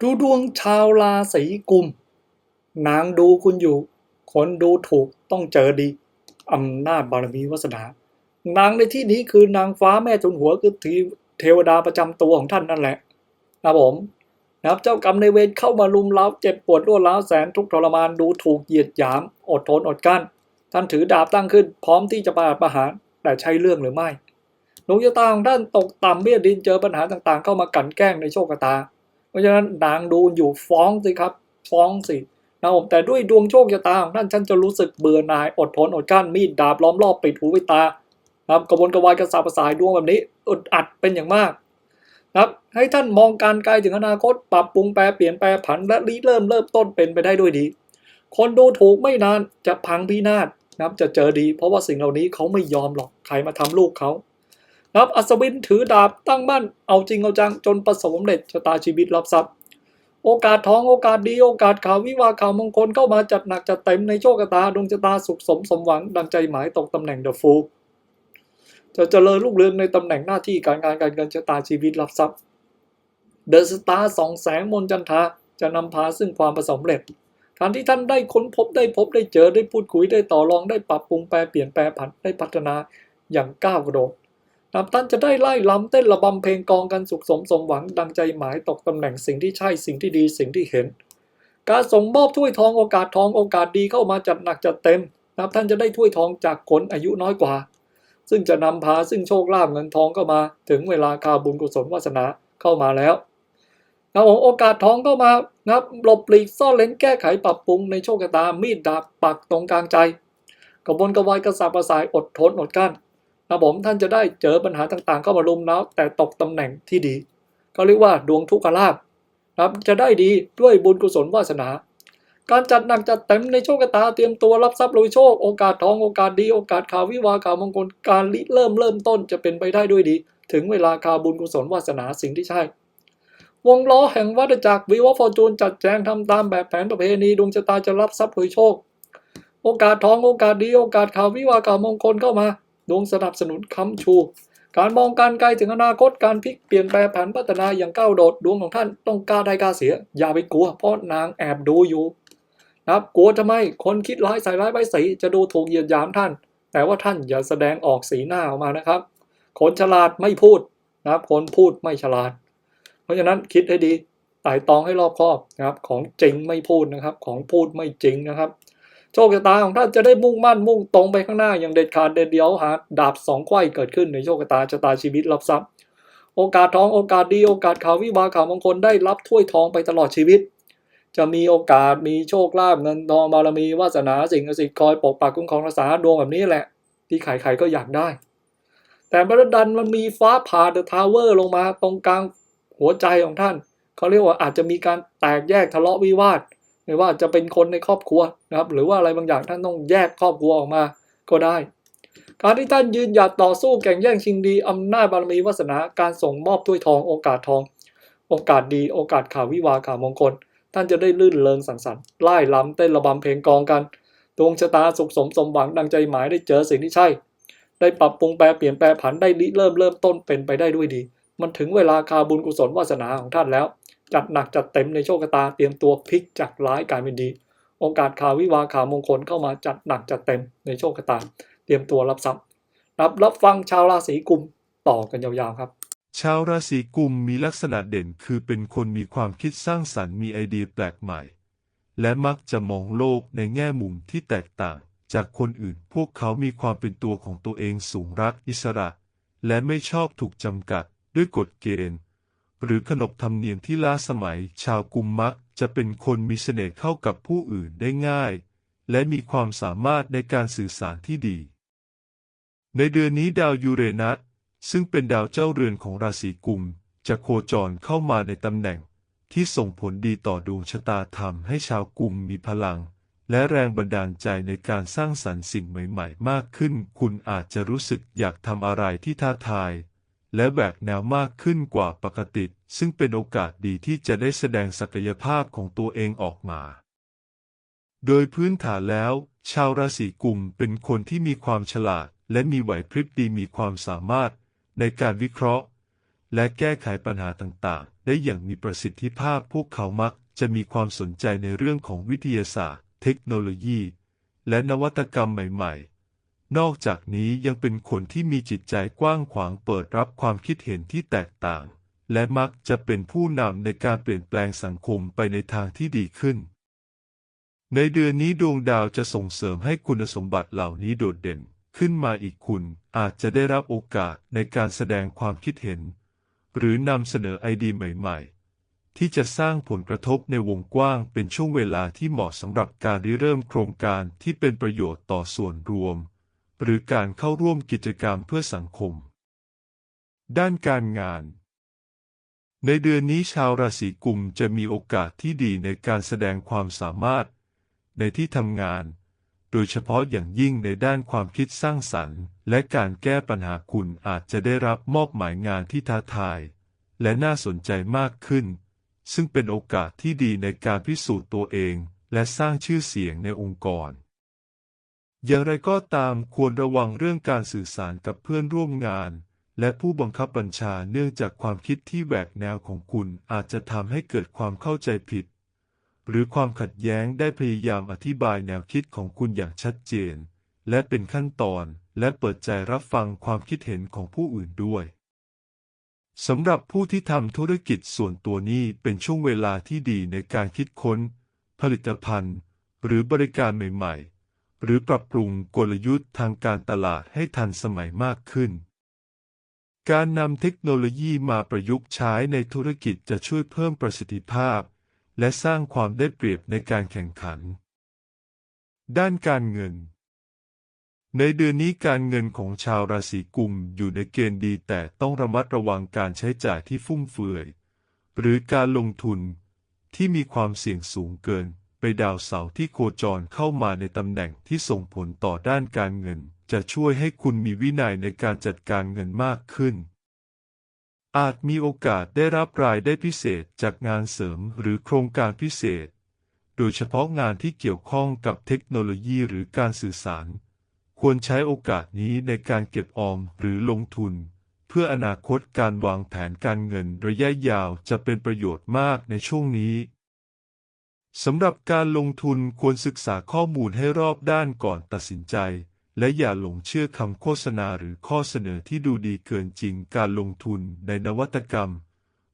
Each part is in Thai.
ดูดวงชาวราศีกุม นางดูคุณอยู่ คนดูถูกต้องเจอดีอำนาจบารมีวาสนานางในที่นี้คือนางฟ้าแม่จุนหัวคือทีเทวดาประจำตัวของท่านนั่นแหละนะผมนะครับเจ้ากรรมในเวรเข้ามาลุมเล้าเจ็บปวดรวดร้าวแสนทุกทรมานดูถูกเหยียดหยาม อดทนอดกลั้น ท่านถือดาบตั้งขึ้น พร้อมที่จะประหารประหารแต่ใช่เรื่องหรือไม่ดวงชะตาของท่านตกต่ำเบี้ยดินเจอปัญหาต่างๆ เข้ามากั่นแกล้งในโชคชะตา ราะฉะนั้นนางดูอยู่ฟ้องสิครับ ฟ้องสินะผมแต่ด้วยดวงโชคชะตาของท่านท่านจะรู้สึกเบื่อหน่ายอดทนอดกลั้นมีดดาบล้อมรอบปิดหูปิดตานะครับกระวนกระวายกระสับกระสายดวงแบบนี้อึดอัดเป็นอย่างมากนะครับให้ท่านมองการไกลถึงอนาคตปรับปรุงแปรเปลี่ยนแปรผันและริเริ่มเริ่มต้นเป็นไปได้ด้วยดี คนดูถูกไม่นานจะพังพินาศนะครับจะเจอดี เพราะว่าสิ่งเหล่านี้เขาไม่ยอมหรอกใครมาทำลูกเขา นะครับอัศวินถือดาบตั้งมั่น เอาจริงเอาจังจนประสบความสำเร็จชะตาชีวิตรับทรัพย์ โอกาสทองโอกาสดีโอกาสข่าววิวาข่าวมงคลเข้ามาจัดหนักจัดเต็มในโชคชะตาดวงชะตาสุขสมสมหวังดังใจหมายตกตำแหน่งเดอะฟูจะเจริญรุ่งเรืองในตำแหน่งหน้าที่การงานการเงินชะตาชีวิตรับทรัพย์เดอะสตาร์สองแสงมนจันทราจะนำพาซึ่งความประสบความสำเร็จการที่ท่านได้ค้นพบได้พบได้เจอได้พูดคุยได้ต่อรองได้ปรับปรุงแปรเปลี่ยนแปรผันได้พัฒนาอย่างก้าวกระโดด นับท่านจะได้ไล่ล้ำเต้นระบำเพลงกองกันสุขสมสมหวังดังใจหมายตกตำแหน่งสิ่งที่ใช่สิ่งที่ดีสิ่งที่เห็น การส่งมอบถ้วยทองโอกาสทองโอกาสดีเข้ามาจัดหนักจัดเต็มนับท่านจะได้ถ้วยทองจากคนอายุน้อยกว่า ซึ่งจะนำพาซึ่งโชคลาภเงินทองเข้ามา ถึงเวลาคาบุญกุศลวาสนาเข้ามาแล้วนะครับโอกาสทองเข้ามานับหลบหลีกซ่อนเลนแก้ไขปรับปรุงในโชคชะตามีดดาบปักตรงกลางใจกระบวนกระวายกระสับกระส่ายอดทนอดกั้น นะครับผมท่านจะได้เจอปัญหาต่างๆเข้ามารุมเร้าแต่ตกตำแหน่งที่ดี ก็เรียกว่าดวงทุกขลาภนะครับจะได้ดีด้วยบุญกุศลวาสนา การจัดหนักจัดเต็มในโชคชะตาเตรียมตัวรับทรัพย์โดยโชคโอกาสทองโอกาสดีโอกาสข่าววิวาข่าวมงคลการริเริ่มเริ่มต้นจะเป็นไปได้ด้วยดี ถึงเวลาคาบุญกุศลวาสนาสิ่งที่ใช่วงล้อแห่งวัฏจักรวิวฟอร์จูนจัดแจงทำตามแบบแผนประเพณีดวงชะตาจะรับทรัพย์โดยโชค โอกาสทองโอกาสดีโอกาสข่าววิวาข่าวมงคลเข้ามา ดวงสนับสนุนค้ำชู การมองการไกลถึงอนาคตการพลิกเปลี่ยนแปลงผันพัฒนาอย่างก้าวโดดดวงของท่านต้องกล้าได้กล้าเสีย อย่าไปกลัวเพราะนางแอบดูอยู่นะครับกลัวทำไมคนคิดร้ายใส่ร้ายใบสีจะดูถูกเหยียดหยามท่าน แต่ว่าท่านอย่าแสดงออกสีหน้าออกมานะครับ คนฉลาดไม่พูดนะครับคนพูดไม่ฉลาด เพราะฉะนั้นคิดให้ดีไต่ตองให้รอบคอบนะครับ ของจริงไม่พูดนะครับ ของพูดไม่จริงนะครับ โชคชะตาของท่านจะได้มุ่งมั่นมุ่งตรงไปข้างหน้าอย่างเด็ดขาดเด็ดเดียวหาดาบสองไขว้เกิดขึ้นในโชคชะตาชะตาชีวิตรับทรัพย์ โอกาสทองโอกาสดีโอกาสข่าววิวาข่าวมงคลได้รับถ้วยทองไปตลอดชีวิต จะมีโอกาสมีโชคลาภเงินทองบารมีวาสนาสิ่งศักดิ์สิทธิ์คอยปกปักคุ้มครองรักษาดวงแบบนี้แหละ ที่ใครๆก็อยากได้ แต่บรดันมันมีฟ้าผ่าเดอะทาวเวอร์ลงมาตรงกลางหัวใจของท่านเขาเรียกว่าอาจจะมีการแตกแยกทะเลาะวิวาท ไม่ว่าจะเป็นคนในครอบครัวนะครับ หรือว่าอะไรบางอย่างท่านต้องแยกครอบครัวออกมาก็ได้ การที่ท่านยืนหยัดต่อสู้แข่งแย่งชิงดีอำนาจบารมีวาสนาการส่งมอบถ้วยทองโอกาสทอง โอกาสดีโอกาสข่าววิวาข่าวมงคล ท่านจะได้ลื่นเริงสังสรรค์ไล่ล้ำเต้นระบำเพลงกองกันดวงชะตาสุขสมสมหวังดังใจหมายได้เจอสิ่งที่ใช่ ได้ปรับปรุงแปรเปลี่ยนแปลผันได้ริเริ่มเริ่มต้นเป็นไปได้ด้วยดี มันถึงเวลาคาบุญกุศลวาสนาของท่านแล้ว จัดหนักจัดเต็มในโชคชะตาเตรียมตัวพลิกจากร้ายกลายเป็นดี โอกาสข่าววิวาข่าวมงคลเข้ามาจัดหนักจัดเต็มในโชคชะตา เตรียมตัวรับทรัพย์รับรับฟังชาวราศีกุมต่อกันยาวๆครับ ชาวราศีกุมมีลักษณะเด่นคือเป็นคนมีความคิดสร้างสรรค์มีไอเดียแปลกใหม่ และมักจะมองโลกในแง่มุมที่แตกต่างจากคนอื่น พวกเขามีความเป็นตัวของตัวเองสูงรักอิสระ และไม่ชอบถูกจำกัดด้วยกฎเกณฑ์ หรือขนบธรรมเนียมที่ล้าสมัย ชาวกุมมักจะเป็นคนมีเสน่ห์เข้ากับผู้อื่นได้ง่าย และมีความสามารถในการสื่อสารที่ดี ในเดือนนี้ดาวยูเรนัสซึ่งเป็นดาวเจ้าเรือนของราศีกุม จะโคจรเข้ามาในตำแหน่ง ที่ส่งผลดีต่อดวงชะตาทำให้ชาวกุมมีพลัง และแรงบันดาลใจในการสร้างสรรค์สิ่งใหม่ ๆ มากขึ้น คุณอาจจะรู้สึกอยากทำอะไรที่ท้าทาย และแบกแนวมากขึ้นกว่าปกติ ซึ่งเป็นโอกาสดีที่จะได้แสดงศักยภาพของตัวเองออกมา โดยพื้นฐานแล้ว ชาวราศีกุมเป็นคนที่มีความฉลาด และมีไหวพริบดีมีความสามารถในการวิเคราะห์ และแก้ไขปัญหาต่างๆ ได้อย่างมีประสิทธิภาพพวกเขามักจะมีความสนใจในเรื่องของวิทยาศาสตร์ เทคโนโลยี และนวัตกรรมใหม่ ๆ นอกจากนี้ยังเป็นคนที่มีจิตใจกว้างขวางเปิดรับความคิดเห็นที่แตกต่าง และมักจะเป็นผู้นำในการเปลี่ยนแปลงสังคมไปในทางที่ดีขึ้น ในเดือนนี้ดวงดาวจะส่งเสริมให้คุณสมบัติเหล่านี้โดดเด่นขึ้นมาอีกคุณอาจจะได้รับโอกาสในการแสดงความคิดเห็น หรือนำเสนอไอเดียใหม่ ๆ ที่จะสร้างผลกระทบในวงกว้างเป็นช่วงเวลาที่เหมาะสำหรับการริเริ่มโครงการที่เป็นประโยชน์ต่อส่วนรวม หรือการเข้าร่วมกิจกรรมเพื่อสังคม ด้านการงาน ในเดือนนี้ชาวราศีกุมจะมีโอกาสที่ดีในการแสดงความสามารถ ในที่ทำงาน โดยเฉพาะอย่างยิ่งในด้านความคิดสร้างสรรค์ และการแก้ปัญหาคุณอาจจะได้รับมอบหมายงานที่ท้าทาย และน่าสนใจมากขึ้น ซึ่งเป็นโอกาสที่ดีในการพิสูจน์ตัวเองและสร้างชื่อเสียงในองค์กร อย่างไรก็ตามควรระวังเรื่องการสื่อสารกับเพื่อนร่วมงาน และผู้บังคับบัญชาเนื่องจากความคิดที่แหวกแนวของคุณอาจจะทำให้เกิดความเข้าใจผิด หรือความขัดแย้งได้พยายามอธิบายแนวคิดของคุณอย่างชัดเจน และเป็นขั้นตอนและเปิดใจรับฟังความคิดเห็นของผู้อื่นด้วยสำหรับผู้ที่ทำธุรกิจส่วนตัวนี้เป็นช่วงเวลาที่ดีในการคิดค้น ผลิตภัณฑ์ หรือบริการใหม่ๆ หรือปรับปรุงกลยุทธ์ทางการตลาดให้ทันสมัยมากขึ้น การนำเทคโนโลยีมาประยุกต์ใช้ในธุรกิจจะช่วยเพิ่มประสิทธิภาพ และสร้างความได้เปรียบในการแข่งขัน ด้านการเงิน ในเดือนนี้การเงินของชาวราศีกุมอยู่ในเกณฑ์ดีแต่ต้องระมัดระวังการใช้จ่ายที่ฟุ่มเฟือย หรือการลงทุนที่มีความเสี่ยงสูงเกิน ไปดาวเสาร์ที่โคจรเข้ามาในตำแหน่งที่ส่งผลต่อด้านการเงิน จะช่วยให้คุณมีวินัยในการจัดการเงินมากขึ้น อาจมีโอกาสได้รับรายได้พิเศษจากงานเสริมหรือโครงการพิเศษ โดยเฉพาะงานที่เกี่ยวข้องกับเทคโนโลยีหรือการสื่อสาร ควรใช้โอกาสนี้ในการเก็บออมหรือลงทุนเพื่ออนาคตการวางแผนการเงินระยะยาวจะเป็นประโยชน์มากในช่วงนี้ สำหรับการลงทุนควรศึกษาข้อมูลให้รอบด้านก่อนตัดสินใจ และอย่าหลงเชื่อคำโฆษณาหรือข้อเสนอที่ดูดีเกินจริงการลงทุนในนวัตกรรม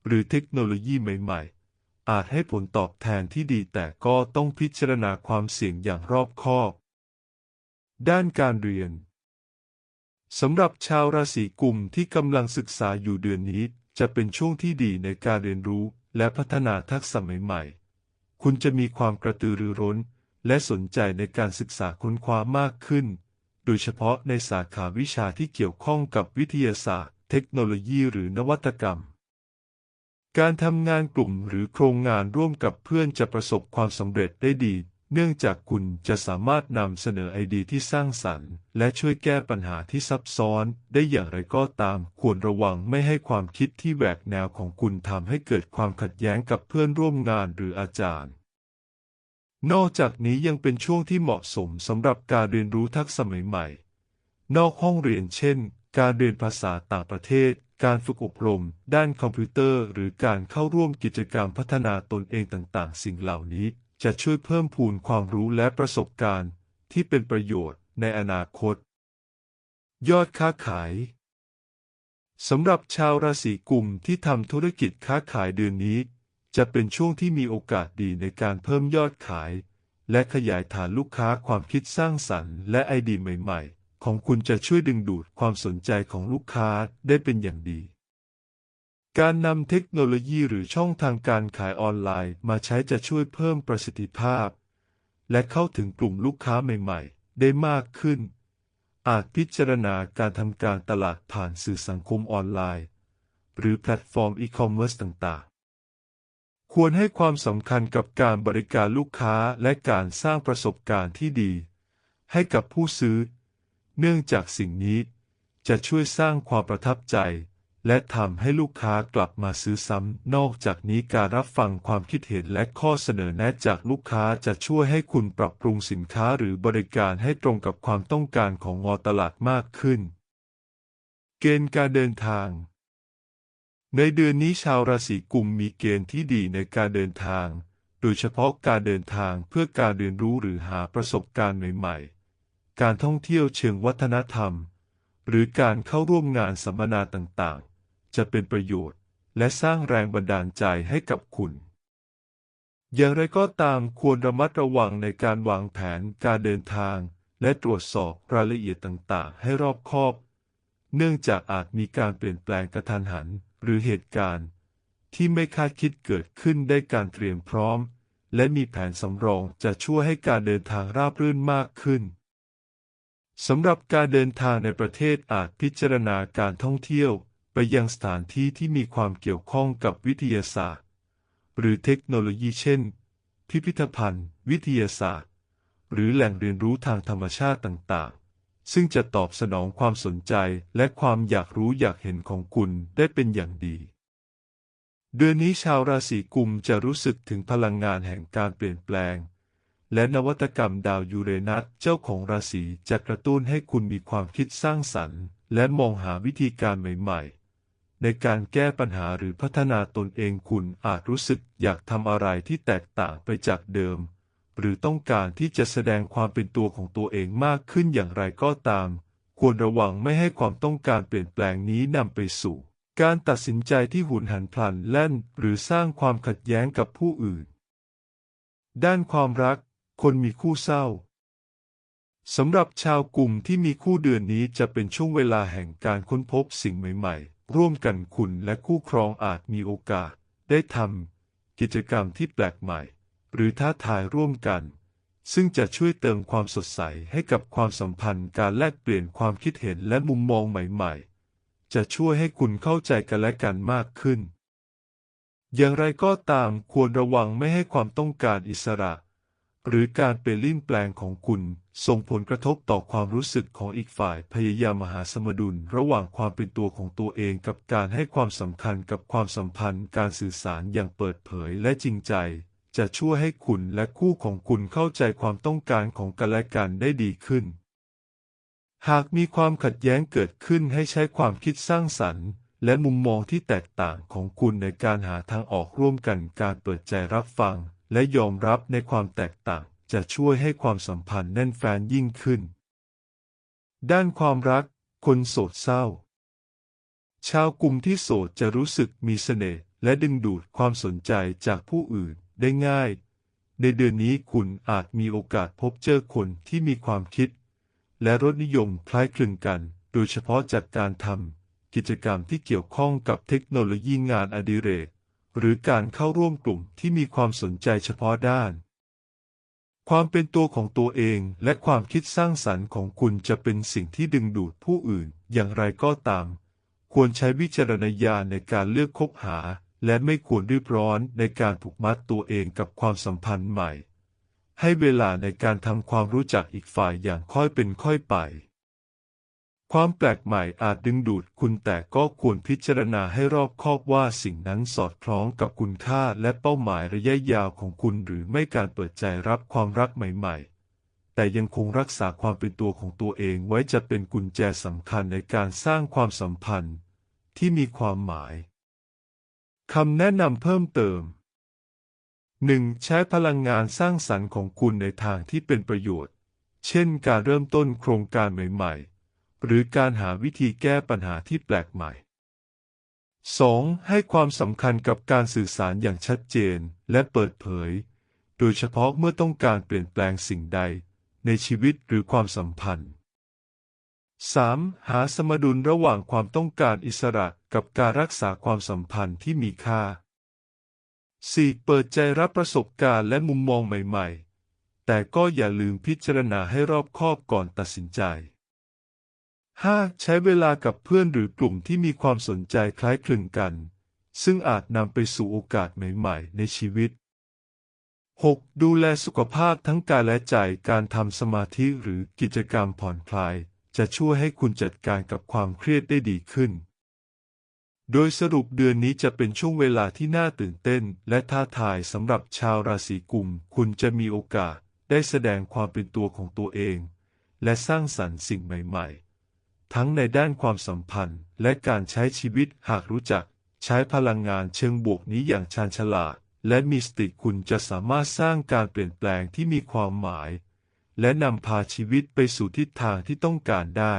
หรือเทคโนโลยีใหม่ ๆ อาจให้ผลตอบแทนที่ดีแต่ก็ต้องพิจารณาความเสี่ยงอย่างรอบคอบ ด้านการเรียนสำหรับชาวราศีกุมที่กำลังศึกษาอยู่เดือนนี้ จะเป็นช่วงที่ดีในการเรียนรู้และพัฒนาทักษะใหม่ๆ คุณจะมีความกระตือรือร้น และสนใจในการศึกษาค้นคว้ามากขึ้น โดยเฉพาะในสาขาวิชาที่เกี่ยวข้องกับวิทยาศาสตร์ เทคโนโลยีหรือนวัตกรรม การทำงานกลุ่มหรือโครงงานร่วมกับเพื่อนจะประสบความสำเร็จได้ดี เนื่องจากคุณจะสามารถนำเสนอไอเดียที่สร้างสรรค์ และช่วยแก้ปัญหาที่ซับซ้อน ได้อย่างไรก็ตาม ควรระวังไม่ให้ความคิดที่แหวกแนวของคุณทำให้เกิดความขัดแย้งกับเพื่อนร่วมงานหรืออาจารย์ นอกจากนี้ยังเป็นช่วงที่เหมาะสมสำหรับการเรียนรู้ทักษะใหม่ๆ นอกห้องเรียนเช่น การเรียนภาษาต่างประเทศ การฝึกอบรม ด้านคอมพิวเตอร์ หรือการเข้าร่วมกิจกรรมพัฒนาตนเองต่างๆ สิ่งเหล่านี้ จะช่วยเพิ่มพูนความรู้และประสบการณ์ที่เป็นประโยชน์ในอนาคต ยอดค้าขายสำหรับชาวราศีกุมที่ทำธุรกิจค้าขายเดือนนี้ จะเป็นช่วงที่มีโอกาสดีในการเพิ่มยอดขาย และขยายฐานลูกค้าความคิดสร้างสรรค์และไอเดียใหม่ ๆ ของคุณจะช่วยดึงดูดความสนใจของลูกค้าได้เป็นอย่างดี การนำเทคโนโลยีหรือช่องทางการขายออนไลน์มาใช้จะช่วยเพิ่มประสิทธิภาพ และเข้าถึงกลุ่มลูกค้าใหม่ ๆ ได้มากขึ้น อาจพิจารณาการทำการตลาดผ่านสื่อสังคมออนไลน์ หรือแพลตฟอร์มอีคอมเมิร์ซต่างๆ ควรให้ความสำคัญกับการบริการลูกค้าและการสร้างประสบการณ์ที่ดี ให้กับผู้ซื้อ เนื่องจากสิ่งนี้จะช่วยสร้างความประทับใจ และทำให้ลูกค้ากลับมาซื้อซ้ำ นอกจากนี้การรับฟังความคิดเห็นและข้อเสนอแนะจากลูกค้าจะช่วยให้คุณปรับปรุงสินค้าหรือบริการให้ตรงกับความต้องการของงอตลาดมากขึ้น เกณฑ์การเดินทาง ในเดือนนี้ชาวราศีกุมมีเกณฑ์ที่ดีในการเดินทาง โดยเฉพาะการเดินทางเพื่อการเรียนรู้หรือหาประสบการณ์ใหม่ๆ การท่องเที่ยวเชิงวัฒนธรรม หรือการเข้าร่วมงานสัมมนาต่างๆ จะเป็นประโยชน์ และสร้างแรงบันดาลใจให้กับคุณ อย่างไรก็ตามควรระมัดระวังในการวางแผนการเดินทาง และตรวจสอบรายละเอียดต่างๆ ให้รอบคอบ เนื่องจากอาจมีการเปลี่ยนแปลงกระทันหัน หรือเหตุการณ์ ที่ไม่คาดคิดเกิดขึ้นได้การเตรียมพร้อม และมีแผนสำรองจะช่วยให้การเดินทางราบรื่นมากขึ้นสำหรับการเดินทางในประเทศอาจพิจารณาการท่องเที่ยว ไปยังสถานที่ที่มีความเกี่ยวข้องกับวิทยาศาสตร์ หรือเทคโนโลยีเช่น พิพิธภัณฑ์ วิทยาศาสตร์ หรือแหล่งเรียนรู้ทางธรรมชาติต่างๆ ซึ่งจะตอบสนองความสนใจและความอยากรู้อยากเห็นของคุณได้เป็นอย่างดี เดือนนี้ชาวราศีกุมจะรู้สึกถึงพลังงานแห่งการเปลี่ยนแปลง และนวัตกรรมดาวยูเรนัสเจ้าของราศีจะกระตุ้นให้คุณมีความคิดสร้างสรรค์ และมองหาวิธีการใหม่ ๆ ในการแก้ปัญหาหรือพัฒนาตนเองคุณอาจรู้สึกอยากทำอะไรที่แตกต่างไปจากเดิม หรือต้องการที่จะแสดงความเป็นตัวของตัวเองมากขึ้นอย่างไรก็ตาม ควรระวังไม่ให้ความต้องการเปลี่ยนแปลงนี้นำไปสู่ การตัดสินใจที่หุนหันพลันแล่น หรือสร้างความขัดแย้งกับผู้อื่น ด้านความรัก คนมีคู่เศร้าสำหรับชาวกลุ่มที่มีคู่เดือนนี้จะเป็นช่วงเวลาแห่งการค้นพบสิ่งใหม่ ๆ ร่วมกันคุณและคู่ครองอาจมีโอกาส ได้ทำกิจกรรมที่แปลกใหม่ หรือท้าทายร่วมกัน ซึ่งจะช่วยเติมความสดใสให้กับความสัมพันธ์การแลกเปลี่ยนความคิดเห็นและมุมมองใหม่ๆ จะช่วยให้คุณเข้าใจกันและกันมากขึ้น อย่างไรก็ตามควรระวังไม่ให้ความต้องการอิสระ หรือการเปลี่ยนแปลงของคุณ ส่งผลกระทบต่อความรู้สึกของอีกฝ่ายพยายามมหาสมดุลระหว่างความเป็นตัวของตัวเองกับการให้ความสำคัญกับความสัมพันธ์การสื่อสารอย่างเปิดเผยและจริงใจ จะช่วยให้คุณและคู่ของคุณเข้าใจความต้องการของกันและกันได้ดีขึ้น หากมีความขัดแย้งเกิดขึ้นให้ใช้ความคิดสร้างสรรค์และมุมมองที่แตกต่างของคุณในการหาทางออกร่วมกันการเปิดใจรับฟัง และยอมรับในความแตกต่างจะช่วยให้ความสัมพันธ์แน่นแฟนยิ่งขึ้น ด้านความรัก คนโสดเศร้า ชาวกลุ่มที่โสดจะรู้สึกมีเสน่ห์และดึงดูดความสนใจจากผู้อื่นได้ง่าย ในเดือนนี้คุณอาจมีโอกาสพบเจอคนที่มีความคิด และรสนิยมคล้ายคลึงกัน โดยเฉพาะจากการทำกิจกรรมที่เกี่ยวข้องกับเทคโนโลยีงานอดิเรก หรือการเข้าร่วมกลุ่มที่มีความสนใจเฉพาะด้าน ความเป็นตัวของตัวเองและความคิดสร้างสรรค์ของคุณจะเป็นสิ่งที่ดึงดูดผู้อื่นอย่างไรก็ตาม ควรใช้วิจารณญาณในการเลือกคบหา และไม่ควรรีบร้อนในการผูกมัดตัวเองกับความสัมพันธ์ใหม่ ให้เวลาในการทำความรู้จักอีกฝ่ายอย่างค่อยเป็นค่อยไป ความแปลกใหม่อาจดึงดูดคุณแต่ก็ควรพิจารณาให้รอบคอบว่าสิ่งนั้นสอดคล้องกับคุณค่าและเป้าหมายระยะยาวของคุณหรือไม่การเปิดใจรับความรักใหม่ๆ แต่ยังคงรักษาความเป็นตัวของตัวเองไว้จะเป็นกุญแจสำคัญในการสร้างความสัมพันธ์ ที่มีความหมายคำแนะนำเพิ่มเติม 1. ใช้พลังงานสร้างสรรค์ของคุณในทางที่เป็นประโยชน์ เช่นการเริ่มต้นโครงการใหม่ๆ หรือการหาวิธีแก้ปัญหาที่แปลกใหม่ 2. ให้ความสำคัญกับการสื่อสารอย่างชัดเจนและเปิดเผย โดยเฉพาะเมื่อต้องการเปลี่ยนแปลงสิ่งใด ในชีวิตหรือความสัมพันธ์ 3. หาสมดุลระหว่างความต้องการอิสระกับการรักษาความสัมพันธ์ที่มีค่า 4. เปิดใจรับประสบการณ์และมุมมองใหม่ ๆ แต่ก็อย่าลืมพิจารณาให้รอบคอบก่อนตัดสินใจ 5. ใช้เวลากับเพื่อนหรือกลุ่มที่มีความสนใจคล้ายคลึงกัน ซึ่งอาจนำไปสู่โอกาสใหม่ๆ ในชีวิต 6. ดูแลสุขภาพทั้งกายและใจการทำสมาธิหรือกิจกรรมผ่อนคลาย จะช่วยให้คุณจัดการกับความเครียดได้ดีขึ้น โดยสรุปเดือนนี้จะเป็นช่วงเวลาที่น่าตื่นเต้น และท้าทายสำหรับชาวราศีกุม คุณจะมีโอกาสได้แสดงความเป็นตัวของตัวเอง และสร้างสรรค์สิ่งใหม่ ๆ ทั้งในด้านความสัมพันธ์ และการใช้ชีวิตหากรู้จัก ใช้พลังงานเชิงบวกนี้อย่างชาญฉลาด และมีสติคุณจะสามารถสร้างการเปลี่ยนแปลงที่มีความหมาย และนำพาชีวิตไปสู่ทิศทางที่ต้องการได้